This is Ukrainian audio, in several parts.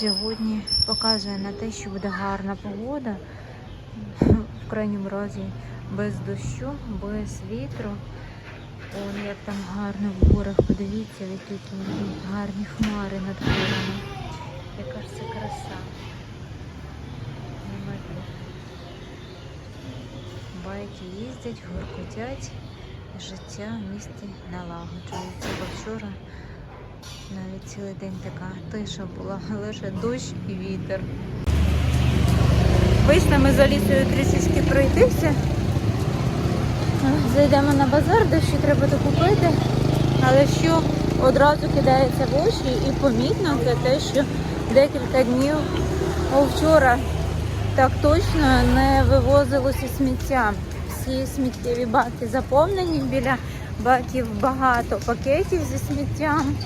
сьогодні показує на те, що буде гарна погода. В крайньому разі без дощу, без вітру. Вон як там гарно в горах. Подивіться, які гарні хмари над горами. Яка ж це краса. Байки їздять, горкотять. Життя в місті налагоджується. Вчора навіть цілий день така тиша була, лише дощ і вітер. Вийшли ми за лісою трішечки пройтися. Зайдемо на базар, дещо треба докупити. Але що одразу кидається в очі і помітно, це те, що декілька днів вчора так точно не вивозилося сміття. Всі сміттєві баки заповнені, біля баків багато пакетів зі сміттям.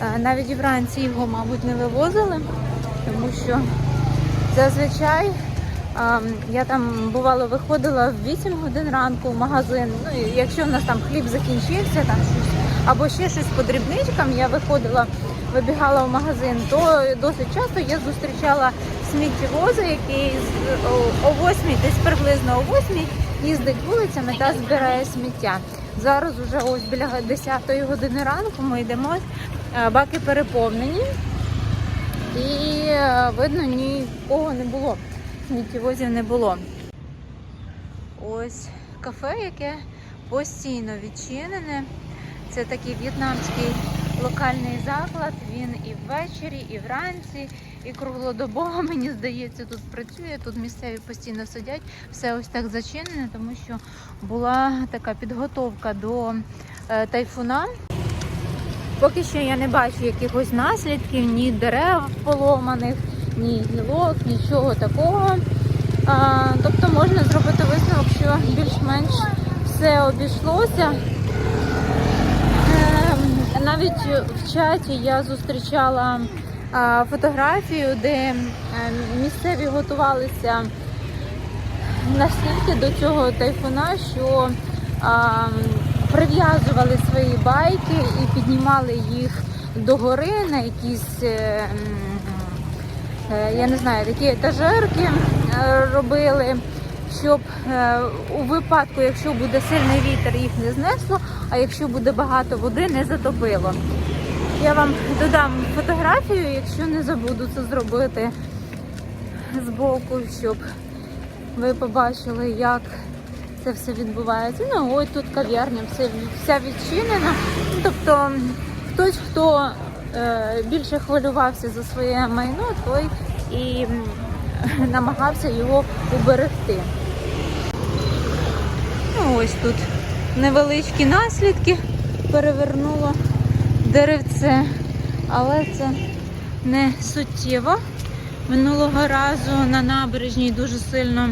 Е, Навіть вранці його, мабуть, не вивозили, тому що зазвичай я там бувало виходила в 8 годин ранку в магазин. Ну, якщо в нас там хліб закінчився, там щось або ще щось по дрібничкам, я виходила, вибігала в магазин, то досить часто я зустрічала сміттєвоза, який о- о 8, десь приблизно о 8 їздить вулицями та збирає сміття. Зараз уже ось біля 10 години ранку ми йдемо, баки переповнені. І е, видно, нікого не було. Сміттєвозів не було. Ось кафе, яке постійно відчинене. Це такий в'єтнамський локальний заклад. Він і ввечері, і вранці, і круглодобово, мені здається, тут працює. Тут місцеві постійно сидять. Все ось так зачинене, тому що була така підготовка до е, тайфуна. Поки що я не бачу якихось наслідків, ні дерев поломаних, ні гілок, нічого такого. А, тобто можна зробити висновок, що більш-менш все обійшлося. Ем, Навіть в чаті я зустрічала фотографію, де е, місцеві готувалися настільки до цього тайфуна, що а, прив'язували свої байки і піднімали їх догори на якісь, е, е, я не знаю, такі етажерки е, робили, щоб у випадку, якщо буде сильний вітер, їх не знесло, а якщо буде багато води, не затопило. Я вам додам фотографію, якщо не забуду це зробити збоку, щоб ви побачили, як це все відбувається. Ну, ось тут кав'ярня, вся відчинена. Тобто хтось, хто е, більше хвилювався за своє майно, той і намагався його уберегти. Ну, ось тут невеличкі наслідки перевернуло деревце, але це не суттєво. Минулого разу на набережній дуже сильно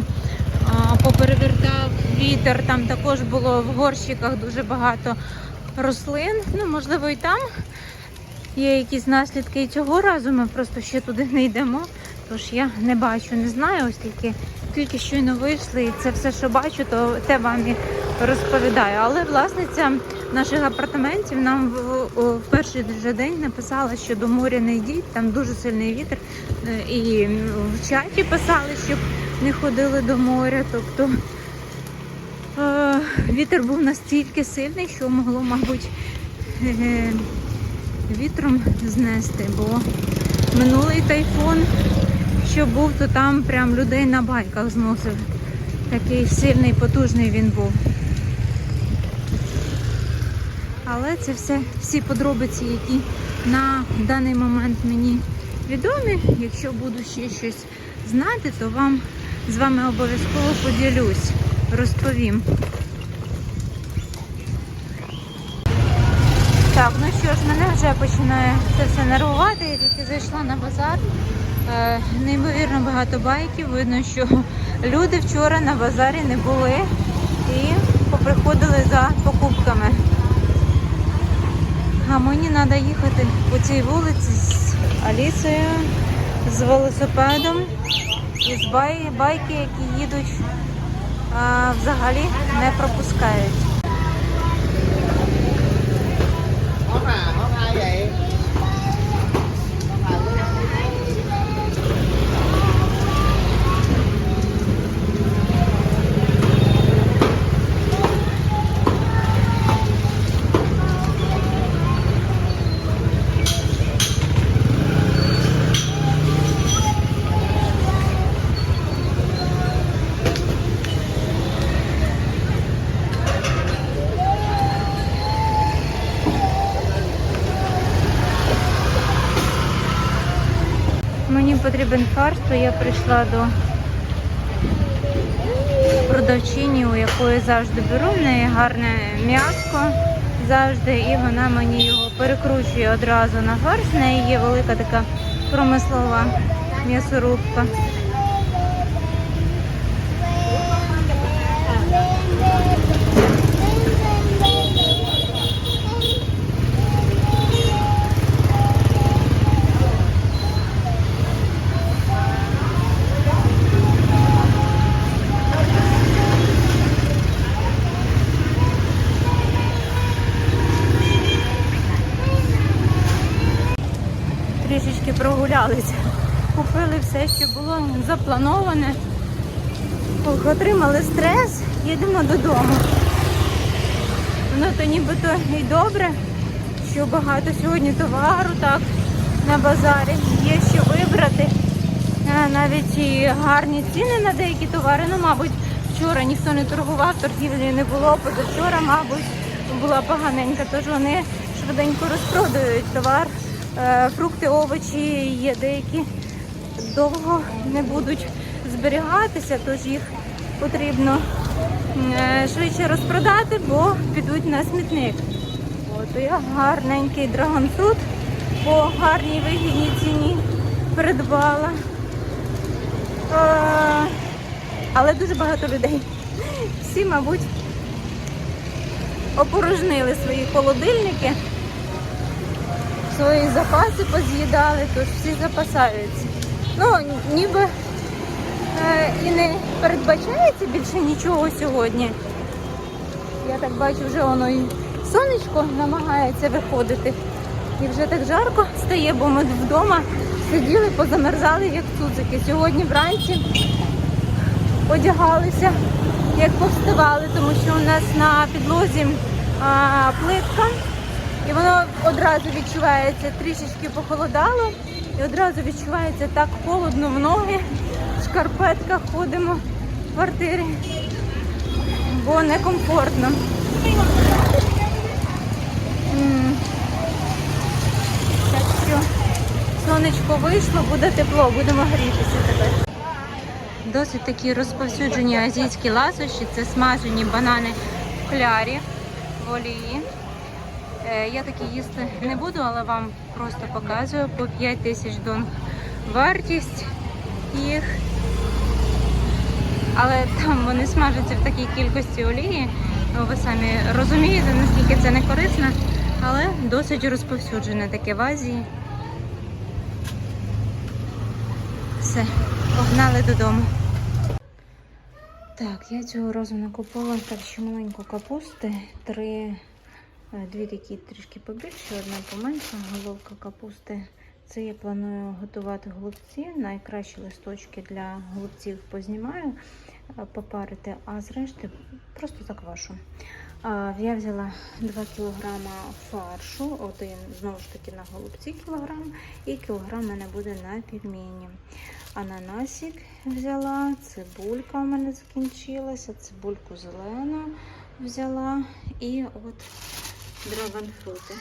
поперевертав вітер. Там також було в горщиках дуже багато рослин. Ну, можливо, і там є якісь наслідки. І цього разу ми просто ще туди не йдемо. Тож я не бачу, не знаю, оскільки тільки щойно вийшли, і це все, що бачу, то те вам і розповідаю. Але власниця наших апартаментів нам в, в перший же день написала, що до моря не йдіть, там дуже сильний вітер. Е, І в чаті писали, щоб не ходили до моря. Тобто е, вітер був настільки сильний, що могло, мабуть, е, вітром знести, бо минулий тайфун, що був, то там прям людей на байках зносив. Такий сильний, потужний він був. Але це все всі подробиці, які на даний момент мені відомі. Якщо буду ще щось знати, то вам з вами обов'язково поділюсь, розповім. Так, ну що ж, мене вже починає це все нервувати. Я тільки зайшла на базар. Е, Неймовірно багато байків. Видно, що люди вчора на базарі не були і поприходили за покупками. А мені треба їхати по цій вулиці з Алісою, з велосипедом і з бай, байки, які їдуть, а, взагалі не пропускають. Потрібен фарш, то я прийшла до продавчині, у якої завжди беру. В неї гарне м'яско завжди, і вона мені його перекручує одразу на фарш. В неї є велика така промислова м'ясорубка. Заплановане. Ох, отримали стрес, їдемо додому. Воно то нібито і добре, що багато сьогодні товару так на базарі. Є що вибрати. Е, Навіть і гарні ціни на деякі товари. Ну, мабуть, вчора ніхто не торгував, торгівлі не було, позавчора, мабуть, була поганенька, тож вони швиденько розпродають товар. Е, Фрукти, овочі є деякі довго не будуть зберігатися, тож їх потрібно е, швидше розпродати, бо підуть на смітник. От я гарненький драгонфрут по гарній вигідній ціні придбала. Але дуже багато людей. Всі, мабуть, опорожнили свої холодильники, свої запаси поз'їдали, тож всі запасаються. Ну, ніби е, і не передбачається більше нічого сьогодні. Я так бачу, вже воно і сонечко намагається виходити. І вже так жарко стає, бо ми вдома сиділи, позамерзали, як цуцики. Сьогодні вранці одягалися, як повставали, тому що у нас на підлозі а, плитка. І воно одразу відчувається, трішечки похолодало, і одразу відчувається так холодно в ноги. В шкарпетках ходимо в квартирі, бо некомфортно. Так що сонечко вийшло, буде тепло, будемо грітися тепер. Досить такі розповсюджені азійські ласощі. Це смажені банани в клярі в олії. Е, Я такі їсти не буду, але вам просто показую по 5 тисяч дон вартість їх. Але там вони смажаться в такій кількості олії. Ну, ви самі розумієте, наскільки це не корисно, але досить розповсюджене таке в Азії. Все, погнали додому. Так, я цього разу накупила так ще маленьку капусти, три, дві такі трішки побільше, одна поменша, головка капусти. Це я планую готувати голубці. Найкращі листочки для голубців познімаю, е, попарити, а зрешти просто заквашу. Я взяла 2 кг фаршу, один знову ж таки на голубці кілограм, і кілограм у мене буде на пельмені. Ананасик взяла, цибулька у мене закінчилася, цибульку зелену взяла і от драгонфрути.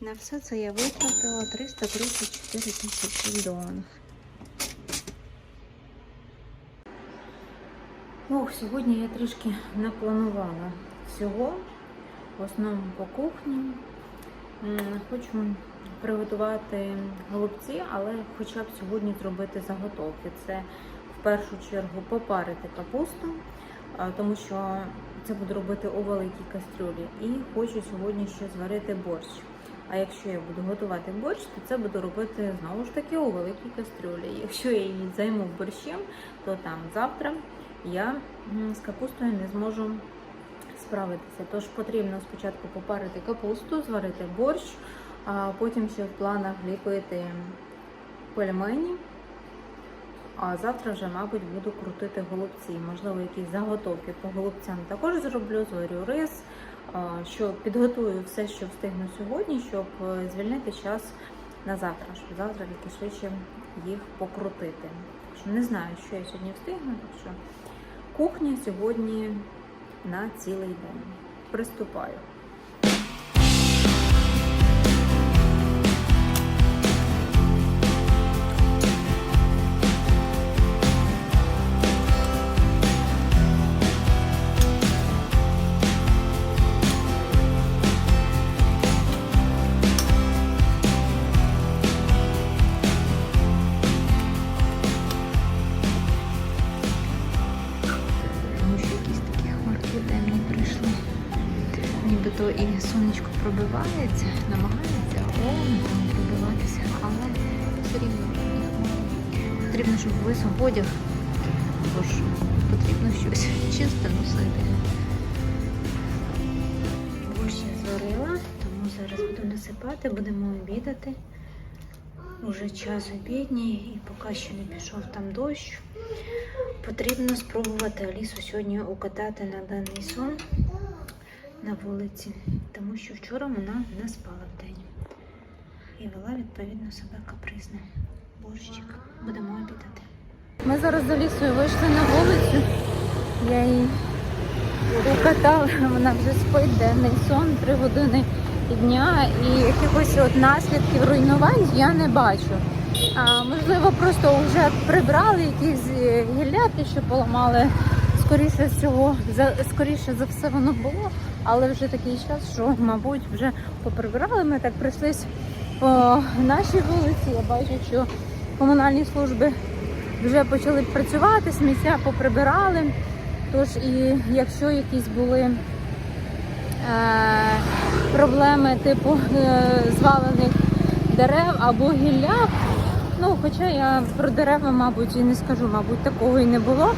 На все це я витратила 334 тисячі дон. Ох, сьогодні я трішки напланувала всього, в основному по кухні. Хочу приготувати голубці, але хоча б сьогодні зробити заготовки. Це в першу чергу попарити капусту, тому що це буду робити у великій кастрюлі. І хочу сьогодні ще зварити борщ. А якщо я буду готувати борщ, то це буду робити знову ж таки у великій кастрюлі. Якщо я її займу борщем, то там завтра я з капустою не зможу справитися. Тож потрібно спочатку попарити капусту, зварити борщ, а потім ще в планах ліпити пельмені. А завтра вже, мабуть, буду крутити голубці. Можливо, якісь заготовки по голубцям також зроблю, зварю рис, що підготую все, що встигну сьогодні, щоб е, звільнити час на завтра, щоб завтра тільки швидше їх покрутити. Не знаю, що я сьогодні встигну, так що кухня сьогодні на цілий день. Приступаю. Намагається там пробиватися, але все рівно темні хмари. Потрібно, щоб висох одяг, бо потрібно щось чисте носити. Борщ зварила, тому зараз буду насипати, будемо обідати. Уже час обідній і поки що не пішов там дощ. Потрібно спробувати Алісу сьогодні укатати на даний сон на вулиці, тому що вчора вона не спала вдень і вела відповідно себе капризно. Борщик, будемо обідати. Ми зараз з Алісою вийшли на вулицю. Я її укатала, вона вже спить денний сон, три години дня і якихось от наслідків руйнувань я не бачу. А, можливо, просто вже прибрали якісь гілляки, що поламали. Скоріше всього, за скоріше за все воно було, але вже такий час, що, мабуть, вже поприбирали. Ми так прийшлись по нашій вулиці. Я бачу, що комунальні служби вже почали працювати, сміття поприбирали. Тож і якщо якісь були е, проблеми типу е, звалених дерев або гілля. Ну, хоча я про дерева, мабуть, і не скажу, мабуть, такого і не було.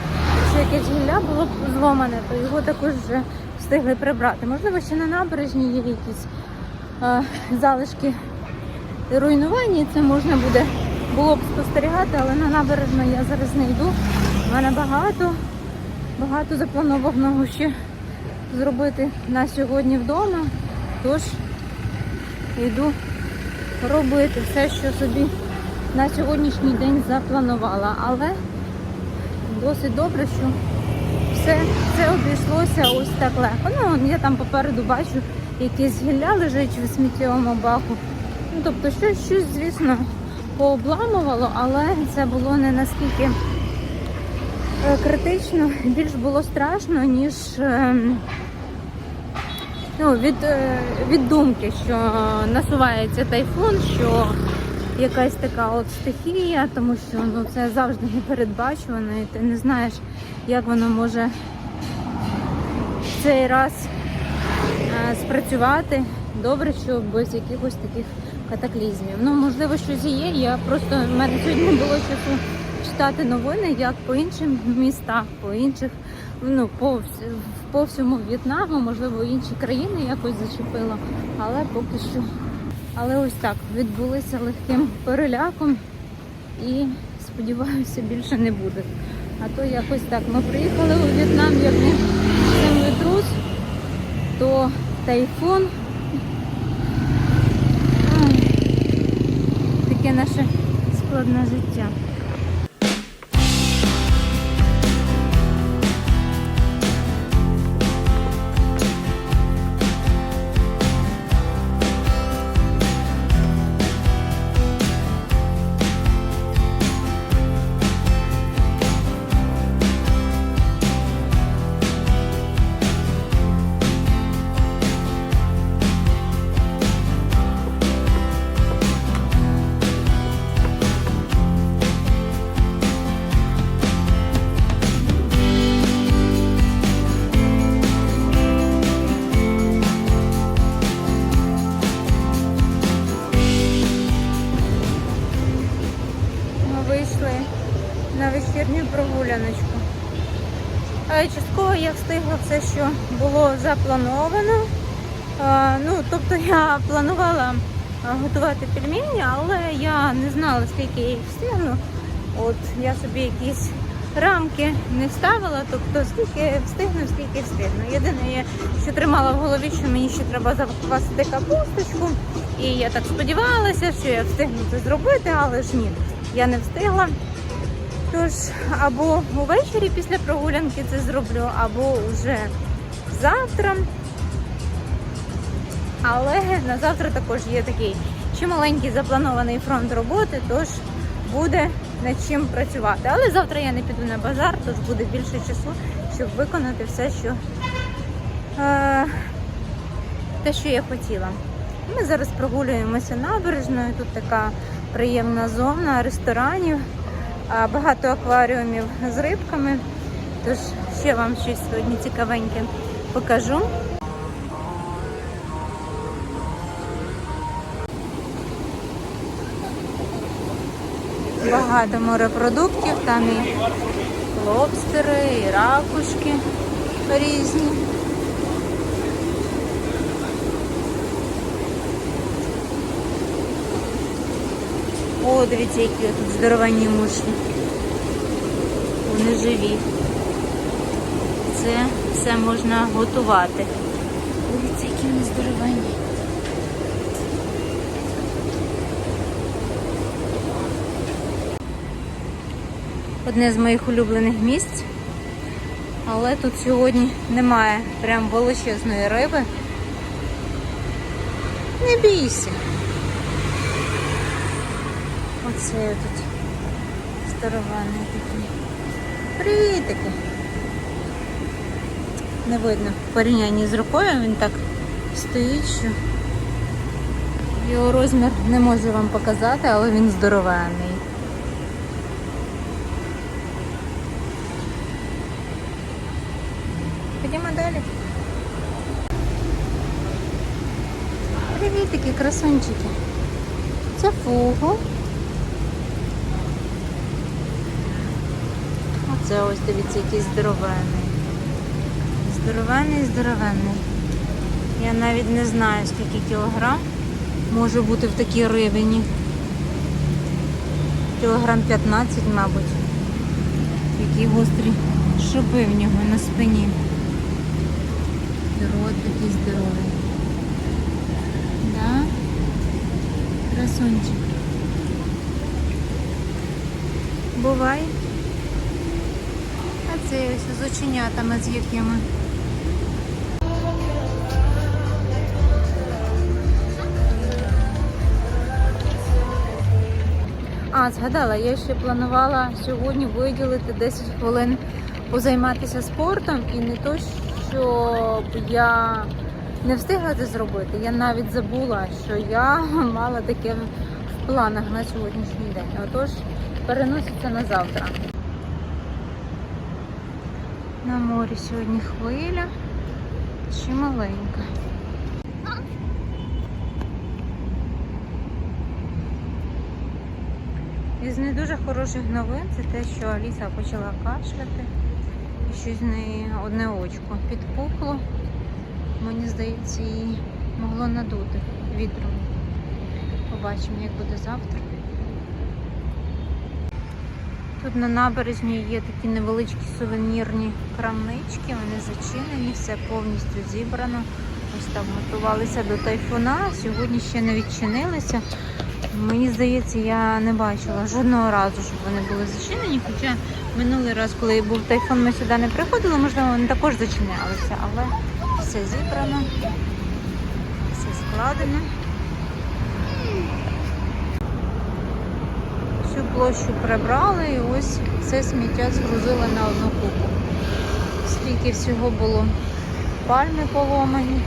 Якщо якесь гілля було зломане, то його також вже встигли прибрати. Можливо, ще на набережні є якісь е, залишки руйнування, це можна буде було б спостерігати, але на набережну я зараз не йду. У мене багато, багато запланованого ще зробити на сьогодні вдома. Тож йду робити все, що собі на сьогоднішній день запланувала. Але досить добре, що все, все обійшлося ось так легко. Ну, я там попереду бачу, якісь гілля лежить в сміттєвому баку. Ну, тобто щось, щось, звісно, пообламувало, але це було не наскільки е, критично, більш було страшно, ніж ем, ну, від, е, від думки, що насувається тайфун, що якась така от стихія, тому що ну, це завжди непередбачувано, і ти не знаєш, як воно може в цей раз е, спрацювати. Добре, що без якихось таких катаклізмів. Ну, можливо, щось є. Я просто в мене сьогодні не було часу читати новини, як по іншим містах, по інших, ну, по, по всьому В'єтнаму, можливо, інші країни якось зачепило, але поки що. Але ось так відбулися легким переляком і сподіваюся, більше не буде. А то якось так. Ми приїхали у В'єтнам, як не землетрус, то тайфун. Таке наше складне життя. Що було заплановано. Е, Ну, тобто я планувала е, готувати пельмені, але я не знала, скільки я їх встигну. От я собі якісь рамки не ставила, тобто скільки встигну, скільки встигну. Єдине, що тримала в голові, що мені ще треба заквасити капусточку. І я так сподівалася, що я встигну це зробити, але ж ні, я не встигла. Тож або увечері після прогулянки це зроблю, або вже завтра. Але на завтра також є такий чималенький запланований фронт роботи, тож буде над чим працювати. Але завтра я не піду на базар, тож буде більше часу, щоб виконати все, що е, те, що я хотіла. Ми зараз прогулюємося набережною. Тут така приємна зона ресторанів, багато акваріумів з рибками. Тож ще вам щось сьогодні цікавеньке покажу. Багато морепродуктів, там і лобстери, і ракушки різні. О, дивіться, які тут здоровані мушлі. Вони живі. Це все можна готувати. Дивіться, які вони здоровані. Одне з моїх улюблених місць. Але тут сьогодні немає прям величезної риби. Не бійся. Оце тут здорований такий. Привітики. Не видно в порівнянні з рукою, він так стоїть, що його розмір не можу вам показати, але він здоровенний. Ходімо далі. Привітики, красунчики. Це фугу. Оце ось дивіться, який здоровенний. Здоровенний, здоровенний. Я навіть не знаю, скільки кілограм може бути в такій рибині. Кілограм 15, мабуть. Які гострі шипи в нього на спині. Рот такий здоровий. Да? Красунчик. Бувай. Це з оченятами з якими. А, згадала, я ще планувала сьогодні виділити 10 хвилин позайматися спортом і не то, щоб я не встигла це зробити. Я навіть забула, що я мала таке в планах на сьогоднішній день. Отож, переноситься на завтра. На морі сьогодні хвиля чи маленька. Із не дуже хороших новин це те, що Аліса почала кашляти. І щось в неї одне очко підпухло. Мені здається, її могло надути вітром. Побачимо, як буде завтра. Тут на набережні є такі невеличкі сувенірні крамнички, вони зачинені, все повністю зібрано. Ось там готувалися до тайфуна, сьогодні ще не відчинилися. Мені здається, я не бачила жодного разу, щоб вони були зачинені. Хоча минулий раз, коли був тайфун, ми сюди не приходили, можливо, вони також зачинялися, але все зібрано, все складено. Площу прибрали і ось це сміття згрузили на одну купу. Скільки всього було пальми поломані,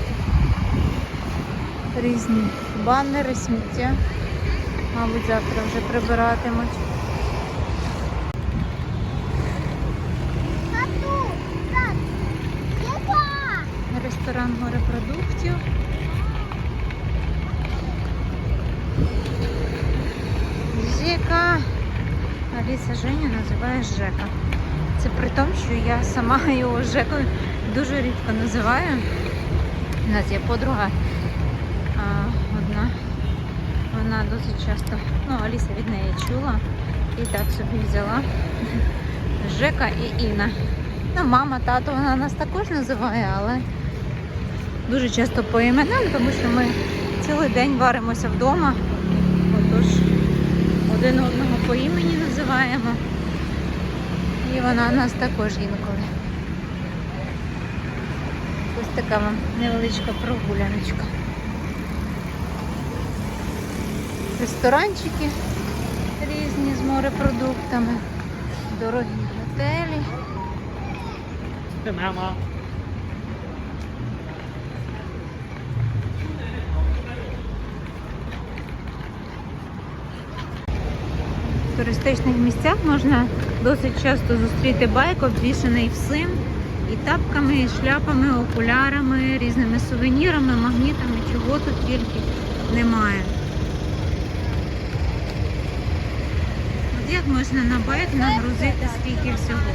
різні банери, сміття. Мабуть, завтра вже прибиратимуть. Ресторан морепродуктів. Зіка. Аліса Женю називає Жека. Це при тому, що я сама його Жекою дуже рідко називаю. У нас є подруга а, одна. Вона досить часто, ну, Аліса від неї чула і так собі взяла Жека і Інна. Ну, мама, тато, вона нас також називає, але дуже часто по іменам, тому що ми цілий день варимося вдома. Отож, один одного по імені називаємо. І вона нас також інколи. Ось така вам невеличка прогуляночка. Ресторанчики різні з морепродуктами, дорогі готелі. Мама. В туристичних місцях можна досить часто зустріти байк, обвішаний всім. І тапками, і шляпами, окулярами, різними сувенірами, магнітами, чого тут тільки немає. От як можна на байк нагрузити стільки всього?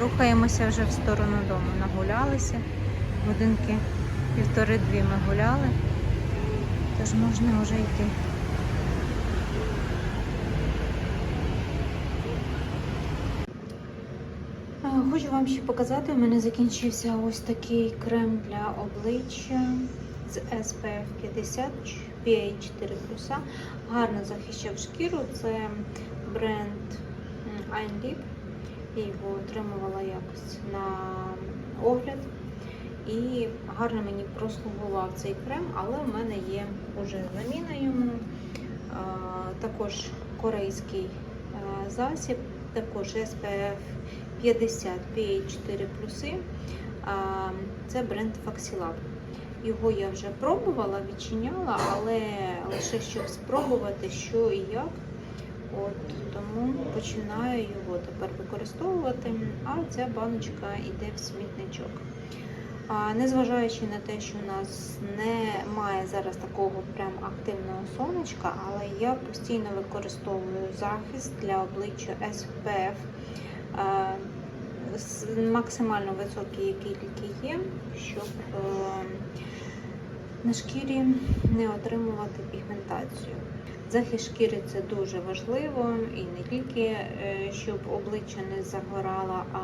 Рухаємося вже в сторону дому. Нагулялися. Годинки півтори-дві ми гуляли. Тож можна вже йти. Хочу вам ще показати, у мене закінчився ось такий крем для обличчя з SPF 50 PA 4 Гарно захищав шкіру. Це бренд Deep. Я його отримувала якось на огляд. І гарно мені прослугував цей крем, але в мене є уже заміна йому. Також корейський засіб, також SPF 50 PA4 А, Це бренд Faxilab. Його я вже пробувала, відчиняла, але лише щоб спробувати, що і як. От, тому починаю його тепер використовувати, а ця баночка йде в смітничок. Незважаючи на те, що у нас немає зараз такого прям активного сонечка, але я постійно використовую захист для обличчя SPF з- максимально високий, який тільки є, щоб е, на шкірі не отримувати пігментацію. Захист шкіри це дуже важливо і не тільки е, щоб обличчя не загорало, а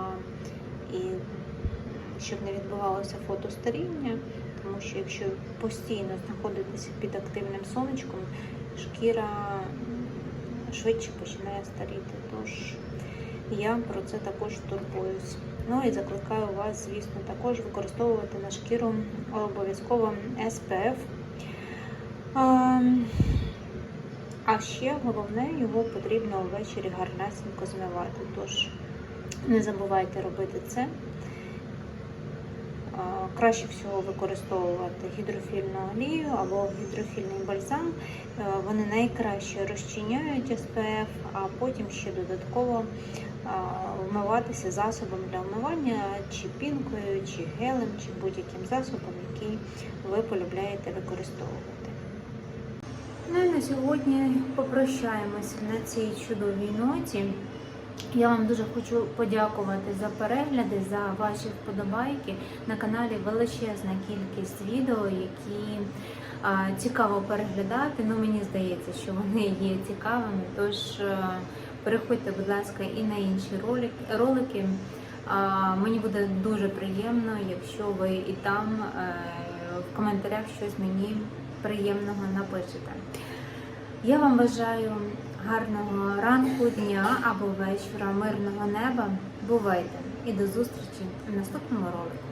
щоб не відбувалося фотостаріння, тому що якщо постійно знаходитися під активним сонечком, шкіра швидше починає старіти. Тож я про це також турбуюсь. Ну і закликаю вас, звісно, також використовувати на шкіру обов'язково SPF. А, ще головне, його потрібно ввечері гарнесенько змивати. Тож не забувайте робити це. Краще всього використовувати гідрофільну олію або гідрофільний бальзам. Е, Вони найкраще розчиняють SPF, а потім ще додатково вмиватися засобом для вмивання, чи пінкою, чи гелем, чи будь-яким засобом, який ви полюбляєте використовувати. Ну і на сьогодні попрощаємося на цій чудовій ноті. Я вам дуже хочу подякувати за перегляди, за ваші вподобайки. На каналі величезна кількість відео, які а, цікаво переглядати. Ну, мені здається, що вони є цікавими. Тож е, переходьте, будь ласка, і на інші ролик- ролики. А, мені буде дуже приємно, якщо ви і там е, в коментарях щось мені приємного напишете. Я вам бажаю гарного ранку, дня або вечора, мирного неба. Бувайте і до зустрічі в наступному ролику.